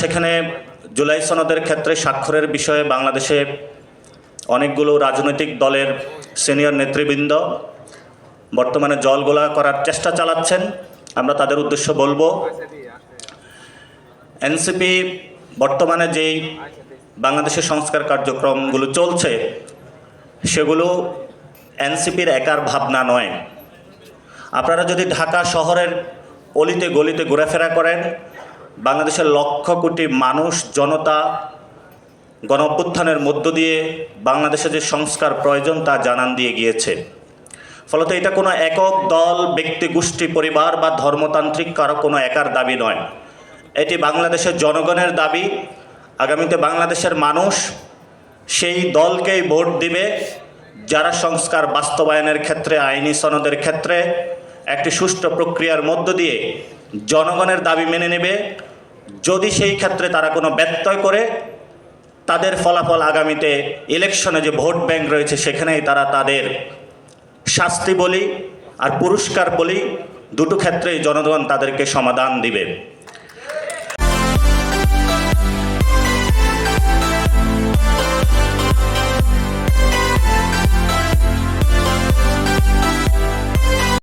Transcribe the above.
সেখানে জুলাই সনদের ক্ষেত্রে স্বাক্ষরের বিষয়ে বাংলাদেশে অনেকগুলো রাজনৈতিক দলের সিনিয়র নেতৃবৃন্দ বর্তমানে জলগোলা করার চেষ্টা চালাচ্ছেন। আমরা তাদের উদ্দেশ্য বলব, এনসিপি বর্তমানে যেই বাংলাদেশের সংস্কার কার্যক্রমগুলো চলছে, সেগুলো এনসিপির একার ভাবনা নয়। আপনারা যদি ঢাকা শহরের অলিতে গলিতে ঘোরাফেরা করেন বাংলাদেশের লক্ষ কোটি মানুষ, জনতা গণ মধ্য দিয়ে বাংলাদেশে যে সংস্কার প্রয়োজন তা জানান দিয়ে গিয়েছে। ফলত এটা কোনো একক দল, ব্যক্তি, গোষ্ঠী, পরিবার বা ধর্মতান্ত্রিক কারও কোনো একার দাবি নয়। এটি বাংলাদেশের জনগণের দাবি। আগামীতে বাংলাদেশের মানুষ সেই দলকেই ভোট দিবে, যারা সংস্কার বাস্তবায়নের ক্ষেত্রে, আইনি সনদের ক্ষেত্রে একটি সুষ্ঠু প্রক্রিয়ার মধ্য দিয়ে জনগণের দাবি মেনে নেবে। যদি সেই ক্ষেত্রে তারা কোনো ব্যত্যয় করে, তাদের ফলাফল আগামীতে ইলেকশনে যে ভোট ব্যাংক রয়েছে, সেখানেই তারা তাদের শাস্তি বলি আর পুরস্কার বলি, দুটো ক্ষেত্রেই জনগণ তাদেরকে সমাধান দিবে।